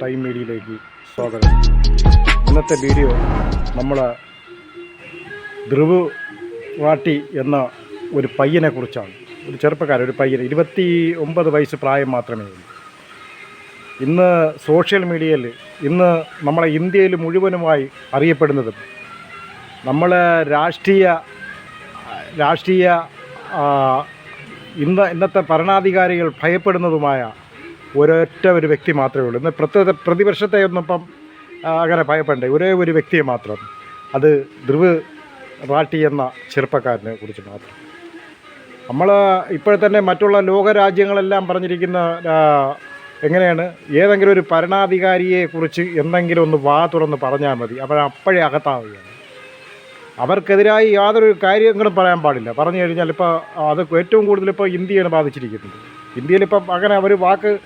Time മീഡിയയിലേക്ക് സ്വാഗതം. ഇന്നത്തെ വീഡിയോ നമ്മൾ ധ്രുവ് വാട്ടി എന്ന ഒരു പയ്യനെ കുറിച്ചാണ്. ഒരു ചെറുപ്പക്കാരൻ ഒരു പയ്യൻ. ഇരുപത്തി ഒമ്പത് വയസ്സ് പ്രായം മാത്രമേ ഉള്ളൂ. ഇന്ന് സോഷ്യൽ മീഡിയയിൽ ഇന്ന് നമ്മളെ ഇന്ത്യയിൽ മുഴുവനുമായി അറിയപ്പെടുന്നതും നമ്മളെ രാഷ്ട്രീയ രാഷ്ട്രീയ ഇന്ന് ഇന്നത്തെ ഭരണാധികാരികൾ ഭയപ്പെടുന്നതുമായ ഒരൊറ്റ ഒരു വ്യക്തി മാത്രമേ ഉള്ളൂ. ഇന്ന് പ്രത്യേക പ്രതിപക്ഷത്തെ ഒന്നും ഇപ്പം അങ്ങനെ ഭയപ്പെടേണ്ട ഒരേ ഒരു വ്യക്തിയെ മാത്രം. അത് ധ്രുവ് റാട്ടി എന്ന ചെറുപ്പക്കാരനെ കുറിച്ച് മാത്രം. നമ്മൾ ഇപ്പോഴത്തന്നെ മറ്റുള്ള ലോകരാജ്യങ്ങളെല്ലാം പറഞ്ഞിരിക്കുന്ന എങ്ങനെയാണ്? ഏതെങ്കിലും ഒരു ഭരണാധികാരിയെ കുറിച്ച് എന്തെങ്കിലും ഒന്ന് വാ തുറന്ന് പറഞ്ഞാൽ മതി. അവർ അപ്പോഴേ അകത്താവുകയാണ്. അവർക്കെതിരായി യാതൊരു കാര്യങ്ങളും പറയാൻ പാടില്ല. പറഞ്ഞു കഴിഞ്ഞാൽ ഇപ്പോൾ അത് ഏറ്റവും കൂടുതൽ ഇപ്പോൾ ഇന്ത്യയാണ് ബാധിച്ചിരിക്കുന്നത്. ഇന്ത്യയിൽ ഇപ്പം അങ്ങനെ ഒരു വാക്ക്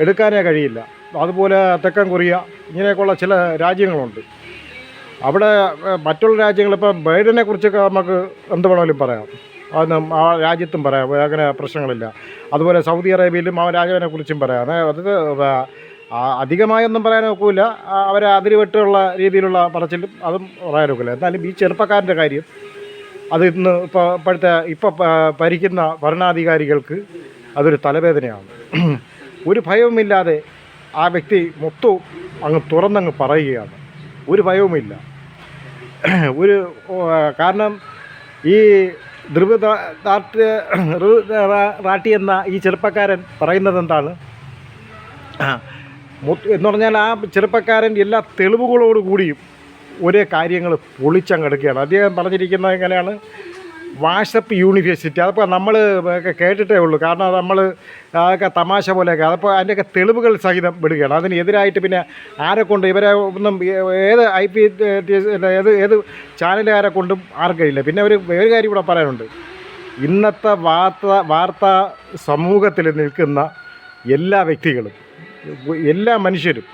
എടുക്കാനേ കഴിയില്ല. അതുപോലെ തെക്കൻ കൊറിയ ഇങ്ങനെയൊക്കെയുള്ള ചില രാജ്യങ്ങളുണ്ട്. അവിടെ മറ്റുള്ള രാജ്യങ്ങളിപ്പം ബൈഡനെ കുറിച്ചൊക്കെ നമുക്ക് എന്ത് വേണമെങ്കിലും പറയാം. അതൊന്നും ആ രാജ്യത്തും പറയാം അങ്ങനെ പ്രശ്നങ്ങളില്ല. അതുപോലെ സൗദി അറേബ്യയിലും ആ രാജാവിനെ കുറിച്ചും പറയാം. അത് അധികമായൊന്നും പറയാൻ ഒക്കില്ല. അവരെ അതിരുവിട്ടുള്ള രീതിയിലുള്ള പറച്ചിലും അതും പറയാൻ ഒക്കില്ല. എന്നാലും ഈ ചെറുപ്പക്കാരന്റെ കാര്യം അത് ഇന്ന് ഇപ്പോൾ ഇപ്പോഴത്തെ ഇപ്പോൾ ഭരിക്കുന്ന ഭരണാധികാരികൾക്ക് അതൊരു തലവേദനയാണ്. ഒരു ഭയവുമില്ലാതെ ആ വ്യക്തി മൊത്തം അങ്ങ് തുറന്നങ്ങ് പറയുകയാണ്. ഒരു ഭയവുമില്ല. ഒരു കാരണം ഈ ധ്രുവ് എന്ന ഈ ചെറുപ്പക്കാരൻ പറയുന്നത് എന്താണ്? എന്ന് പറഞ്ഞാൽ ആ ചെറുപ്പക്കാരൻ എല്ലാ തെളിവുകളോടുകൂടിയും ഒരേ കാര്യങ്ങൾ പൊളിച്ചങ്ങെടുക്കുകയാണ് അദ്ദേഹം പറഞ്ഞിരിക്കുന്നത് എങ്ങനെയാണ്? WhatsApp university. അതിപ്പോൾ നമ്മൾ കേട്ടിട്ടേ ഉള്ളൂ. കാരണം നമ്മൾ അതൊക്കെ തമാശ പോലെയൊക്കെ. അതിപ്പോൾ അതിന്റെയൊക്കെ തെളിവുകൾ സഹിതം വിടുകയാണ്. അതിനെതിരായിട്ട് പിന്നെ ആരെ കൊണ്ട് ഇവരെ ഒന്നും ഏത് ഐ പി ഏത് ഏത് ചാനലുകാരെ കൊണ്ടും ആർക്കില്ല പിന്നെ ഒരു ഒരു കാര്യം കൂടെ പറയാനുണ്ട്. ഇന്നത്തെ വാർത്ത വാർത്താ സമൂഹത്തിൽ നിൽക്കുന്ന എല്ലാ വ്യക്തികളും എല്ലാ മനുഷ്യരും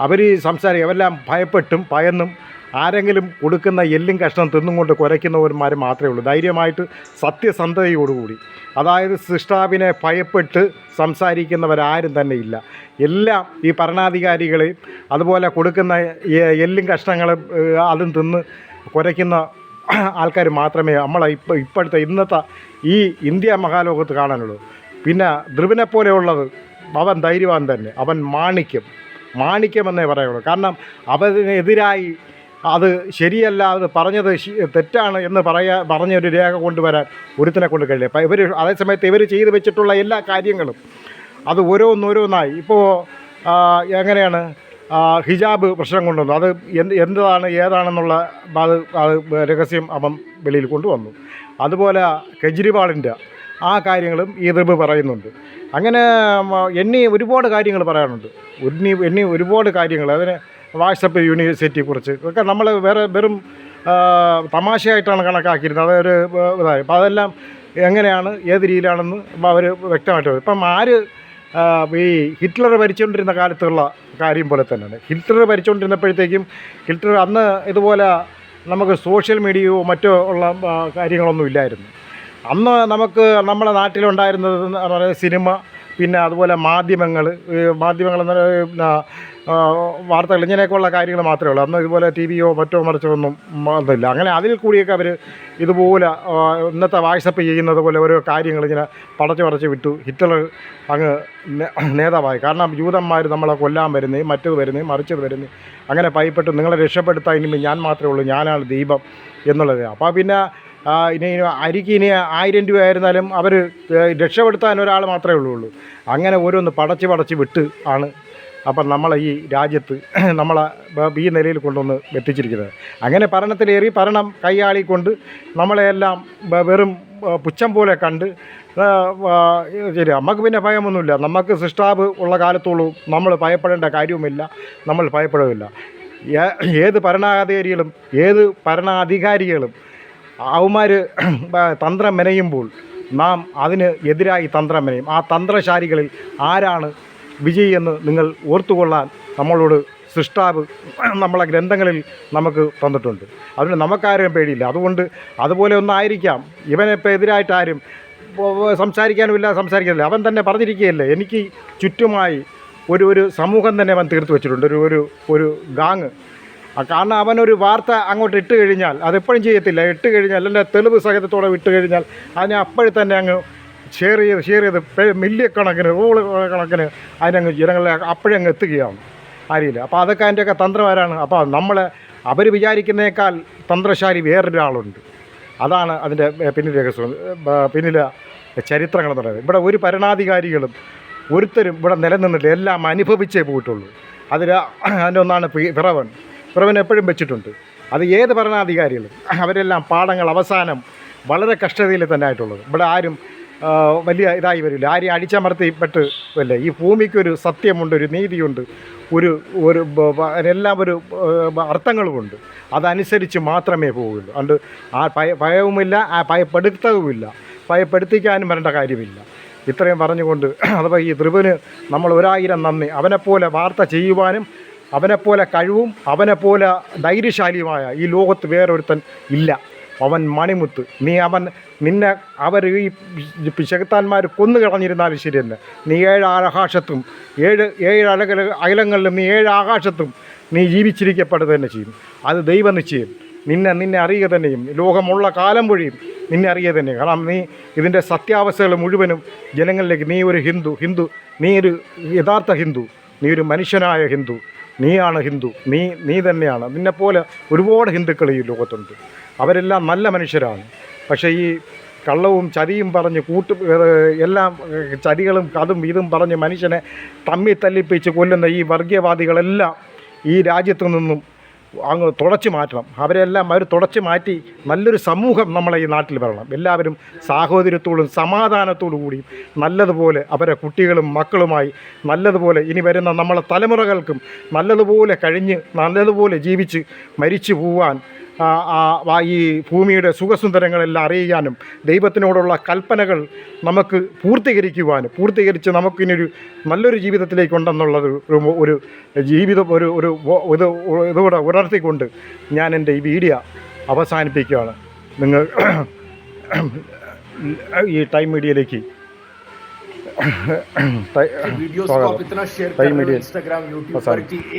അവർ സംസാരിക്കും. അവരെല്ലാം ഭയപ്പെട്ടും ഭയന്നും ആരെങ്കിലും കൊടുക്കുന്ന എല്ലും കഷ്ണം തിന്നുകൊണ്ട് കുരയ്ക്കുന്നവന്മാർ മാത്രമേ ഉള്ളൂ. ധൈര്യമായിട്ട് സത്യസന്ധതയോടുകൂടി. അതായത് സൃഷ്ടാവിനെ ഭയപ്പെട്ട് സംസാരിക്കുന്നവരാരും തന്നെ ഇല്ല. എല്ലാം ഈ ഭരണാധികാരികളെയും അതുപോലെ കൊടുക്കുന്ന എല്ലും കഷ്ണങ്ങളും അതും തിന്ന് കുരയ്ക്കുന്ന ആൾക്കാർ മാത്രമേ നമ്മളെ ഇപ്പോൾ ഇപ്പോഴത്തെ ഇന്നത്തെ ഈ ഇന്ത്യ മഹാലോകത്ത് കാണാനുള്ളൂ. പിന്നെ ധ്രുവിനെ പോലെയുള്ളത് അവൻ ധൈര്യവാൻ തന്നെ. അവൻ മാണിക്യം. മാണിക്യമെന്നേ പറയുള്ളൂ. കാരണം അവതിനെതിരായി അത് ശരിയല്ല അത് പറഞ്ഞത് തെറ്റാണ് എന്ന് പറയാ പറഞ്ഞൊരു രേഖ കൊണ്ടുവരാൻ ഒരുത്തിനെ കൊണ്ട് കഴിയില്ല. അപ്പം ഇവർ അതേസമയത്ത് ഇവർ ചെയ്തു വെച്ചിട്ടുള്ള എല്ലാ കാര്യങ്ങളും അത് ഓരോന്നോരോന്നായി. ഇപ്പോൾ എങ്ങനെയാണ് ഹിജാബ് പ്രശ്നം കൊണ്ടുവന്നു. അത് എന്ത് എന്താണ് ഏതാണെന്നുള്ള അത് അത് രഹസ്യം അവൻ വെളിയിൽ കൊണ്ടുവന്നു. അതുപോലെ കെജ്രിവാളിന്റെ ആ കാര്യങ്ങളും ഈ ദ്രബ് പറയുന്നുണ്ട്. അങ്ങനെ എണ്ണി ഒരുപാട് കാര്യങ്ങൾ പറയാനുണ്ട്. എണ്ണി എണ്ണി ഒരുപാട് കാര്യങ്ങൾ. അതിന് വാട്സപ്പ് യൂണിവേഴ്സിറ്റിയെ കുറിച്ച് ഒക്കെ നമ്മൾ വേറെ വെറും തമാശയായിട്ടാണ് കണക്കാക്കിയിരുന്നത്. അതൊരു ഇതായി. അപ്പോൾ അതെല്ലാം എങ്ങനെയാണ് ഏത് രീതിയിലാണെന്ന് അവർ വ്യക്തമായിട്ട്. ഇപ്പം ആര് ഈ ഹിറ്റ്ലർ ഭരിച്ചുകൊണ്ടിരുന്ന കാലത്തുള്ള കാര്യം പോലെ തന്നെയാണ്. ഹിറ്റ്ലർ ഭരിച്ചുകൊണ്ടിരുന്നപ്പോഴത്തേക്കും ഹിറ്റ്ലർ അന്ന് ഇതുപോലെ നമുക്ക് സോഷ്യൽ മീഡിയയോ മറ്റോ ഉള്ള കാര്യങ്ങളൊന്നും ഇല്ലായിരുന്നു. അന്ന് നമുക്ക് നമ്മുടെ നാട്ടിലുണ്ടായിരുന്നത് സിനിമ പിന്നെ അതുപോലെ മാധ്യമങ്ങൾ മാധ്യമങ്ങൾ വാർത്തകൾ ഇങ്ങനെയൊക്കെയുള്ള കാര്യങ്ങൾ മാത്രമേ ഉള്ളൂ. അന്ന് ഇതുപോലെ ടി വിയോ മറ്റോ മറിച്ചോ ഒന്നും ഒന്നുമില്ല അങ്ങനെ അതിൽ കൂടിയൊക്കെ അവർ ഇതുപോലെ ഇന്നത്തെ വാട്സപ്പ് ചെയ്യുന്നത് പോലെ ഓരോ കാര്യങ്ങൾ ഇങ്ങനെ പടച്ചു പടച്ച് വിട്ടു. ഹിറ്റ്ലർ അങ്ങ് നേതാവായി. കാരണം ജൂതന്മാർ നമ്മളെ കൊല്ലാൻ വരുന്നേ മറ്റത് വരുന്നേ മറിച്ചത് വരുന്നേ അങ്ങനെ ഭയപ്പെട്ട് നിങ്ങളെ രക്ഷപ്പെടുത്താൻ ഇനി ഞാൻ മാത്രമേ ഉള്ളൂ ഞാനാണ് ദീപം എന്നുള്ളത്. അപ്പോൾ പിന്നെ ഇനി അരിക്ക് ഇനി ആയിരം രൂപ ആയിരുന്നാലും അവർ രക്ഷപ്പെടുത്താൻ ഒരാൾ മാത്രമേ ഉള്ളൂ. അങ്ങനെ ഓരോന്ന് പടച്ച് പടച്ച് വിട്ട് ആണ് അപ്പം നമ്മളെ ഈ രാജ്യത്ത് നമ്മളെ ഈ നിലയിൽ കൊണ്ടുവന്ന് എത്തിച്ചിരിക്കുന്നത്. അങ്ങനെ ഭരണത്തിലേറി ഭരണം കൈയാളിക്കൊണ്ട് നമ്മളെയെല്ലാം വെറും പുച്ഛം പോലെ കണ്ട് ശരി നമുക്ക് പിന്നെ ഭയമൊന്നുമില്ല. നമുക്ക് സൃഷ്ടാവ് ഉള്ള കാലത്തോളം നമ്മൾ ഭയപ്പെടേണ്ട കാര്യവുമില്ല. നമ്മൾ ഭയപ്പെടുകയില്ല. ഏത് ഭരണാധികാരികളും ഏത് ഭരണാധികാരികളും അവന്മാർ തന്ത്രം മെനയുമ്പോൾ നാം അതിന് എതിരായി തന്ത്രം മെനയും. ആ തന്ത്രശാലികളിൽ ആരാണ് വിജയി എന്ന് നിങ്ങൾ ഓർത്തുകൊള്ളാൻ നമ്മളോട് സൃഷ്ടാവ് നമ്മളെ ഗ്രന്ഥങ്ങളിൽ നമുക്ക് തന്നിട്ടുണ്ട്. അതുകൊണ്ട് നമുക്കാരും പേടിയില്ല. അതുകൊണ്ട് അതുപോലെ ഒന്നായിരിക്കാം. ഇവനിപ്പോൾ എതിരായിട്ട് ആരും സംസാരിക്കാനുമില്ല സംസാരിക്കാനില്ല. അവൻ തന്നെ പറഞ്ഞിരിക്കുകയല്ലേ എനിക്ക് ചുറ്റുമായി ഒരു ഒരു സമൂഹം തന്നെ അവൻ തീർത്ത് വെച്ചിട്ടുണ്ട്. ഒരു ഒരു ഒരു ഗാങ്. കാരണം അവനൊരു വാർത്ത അങ്ങോട്ട് ഇട്ട് കഴിഞ്ഞാൽ അതെപ്പോഴും ചെയ്യത്തില്ല. ഇട്ട് കഴിഞ്ഞാൽ അല്ലെ തെളിവ് സഹിതത്തോടെ ഇട്ട് കഴിഞ്ഞാൽ അതിനെ അപ്പോഴും തന്നെ അങ്ങ് ഷെയർ ചെയ്ത് ഷെയർ ചെയ്ത് മില്യ കണക്കിന് റോൾ കണക്കിന് അതിനങ്ങ് ജനങ്ങളെ അപ്പോഴേ അങ്ങ് എത്തുകയാണ്. അറിയില്ല അപ്പോൾ അതൊക്കെ അതിന്റെയൊക്കെ തന്ത്രമാരാണ്. അപ്പോൾ നമ്മൾ അവർ വിചാരിക്കുന്നേക്കാൾ തന്ത്രശാലി വേറൊരാളുണ്ട്. അതാണ് അതിന്റെ പിന്നിൽ രഹസ്യം. പിന്നിലെ ചരിത്രങ്ങൾ എന്ന് പറയുന്നത്. ഇവിടെ ഒരു ഭരണാധികാരികളും ഒരുത്തരും ഇവിടെ നിലനിന്നിട്ട് എല്ലാം അനുഭവിച്ചേ പോയിട്ടുള്ളൂ. അതിൽ അതിന്റെ ഒന്നാണ് പിറവൻ. പിറവൻ എപ്പോഴും വെച്ചിട്ടുണ്ട്. അത് ഏത് ഭരണാധികാരികളും അവരെല്ലാം പാഠങ്ങൾ അവസാനം വളരെ കഷ്ടതയിൽ തന്നെ ആയിട്ടുള്ളത്. ഇവിടെ ആരും വലിയ ഇതായി വരില്ല. ആരെയും അടിച്ചമർത്തിപ്പെട്ട് അല്ലേ ഈ ഭൂമിക്കൊരു സത്യമുണ്ട് ഒരു നീതിയുണ്ട് ഒരു ഒരു എല്ലാം ഒരു അർത്ഥങ്ങളുമുണ്ട്. അതനുസരിച്ച് മാത്രമേ പോവുള്ളൂ. അതുകൊണ്ട് ആ ഭയ ഭയവുമില്ല ആ ഭയപ്പെടുത്തവുമില്ല. ഭയപ്പെടുത്തിക്കാനും വരേണ്ട കാര്യമില്ല. ഇത്രയും പറഞ്ഞുകൊണ്ട് അഥവാ ഈ ധ്രുവന് നമ്മൾ ഒരായിരം നന്ദി. അവനെപ്പോലെ വാർത്ത ചെയ്യുവാനും അവനെപ്പോലെ കഴിവും അവനെപ്പോലെ ധൈര്യശാലിയുമായ ഈ ലോകത്ത് വേറൊരുത്തൻ ഇല്ല. അവൻ മണിമുത്ത്. നീ അവൻ നിന്നെ അവർ ഈ പിശകത്താന്മാർ കൊന്നു കളഞ്ഞിരുന്നാലും ശരി തന്നെ നീ ഏഴ് ആകാശത്തും ഏഴ് ഏഴ് അലകൾ അയലങ്ങളിലും നീ ഏഴ് ആകാശത്തും നീ ജീവിച്ചിരിക്കപ്പെടുക തന്നെ ചെയ്യും. അത് ദൈവനിശ്ചയം നിന്നെ നിന്നെ അറിയുക തന്നെയും. ലോകമുള്ള കാലം വഴിയും നിന്നെ അറിയുക തന്നെയും. കാരണം നീ ഇതിന്റെ സത്യാവസ്ഥകൾ മുഴുവനും ജനങ്ങളിലേക്ക് നീ ഒരു ഹിന്ദു ഹിന്ദു നീ ഒരു യഥാർത്ഥ ഹിന്ദു നീ ഒരു മനുഷ്യനായ ഹിന്ദു. നീയാണ് ഹിന്ദു. നീ നീ തന്നെയാണ്. നിന്നെപ്പോലെ ഒരുപാട് ഹിന്ദുക്കൾ ഈ ലോകത്തുണ്ട്. അവരെല്ലാം നല്ല മനുഷ്യരാണ്. പക്ഷേ ഈ കള്ളവും ചതിയും പറഞ്ഞ് കൂട്ട് എല്ലാം ചതികളും അതും ഇതും പറഞ്ഞ് മനുഷ്യനെ തമ്മി തല്ലിപ്പിച്ച് കൊല്ലുന്ന ഈ വർഗീയവാദികളെല്ലാം ഈ രാജ്യത്തു നിന്നും അങ്ങ് തുടച്ചു മാറ്റണം. അവരെല്ലാം അവർ തുടച്ചു മാറ്റി നല്ലൊരു സമൂഹം നമ്മളെ ഈ നാട്ടിൽ വരണം. എല്ലാവരും സാഹോദര്യത്തോടും സമാധാനത്തോടു കൂടിയും നല്ലതുപോലെ അവരെ കുട്ടികളും മക്കളുമായി നല്ലതുപോലെ ഇനി വരുന്ന നമ്മളെ തലമുറകൾക്കും നല്ലതുപോലെ കഴിഞ്ഞ് നല്ലതുപോലെ ജീവിച്ച് മരിച്ചു പോവാൻ ഈ ഭൂമിയുടെ സുഖസുന്ദരങ്ങളെല്ലാം അറിയാനും ദൈവത്തിനോടുള്ള കൽപ്പനകൾ നമുക്ക് പൂർത്തീകരിക്കുവാനും പൂർത്തീകരിച്ച് നമുക്കിനൊരു നല്ലൊരു ജീവിതത്തിലേക്ക് ഉണ്ടെന്നുള്ളത് ഒരു ഒരു ജീവിതം ഒരു ഒരു വ- ഇത് ഇതുകൂടെ ഉണർത്തിക്കൊണ്ട് ഞാൻ എൻ്റെ ഈ വീഡിയോ അവസാനിപ്പിക്കുകയാണ് നിങ്ങൾ ഈ ടൈം മീഡിയയിലേക്ക് वीडियोस को स्वागत आप इतना शेयर टाइम कर रहे हो मीडिया इंस्टाग्राम यूट्यूब पसंद। पर कि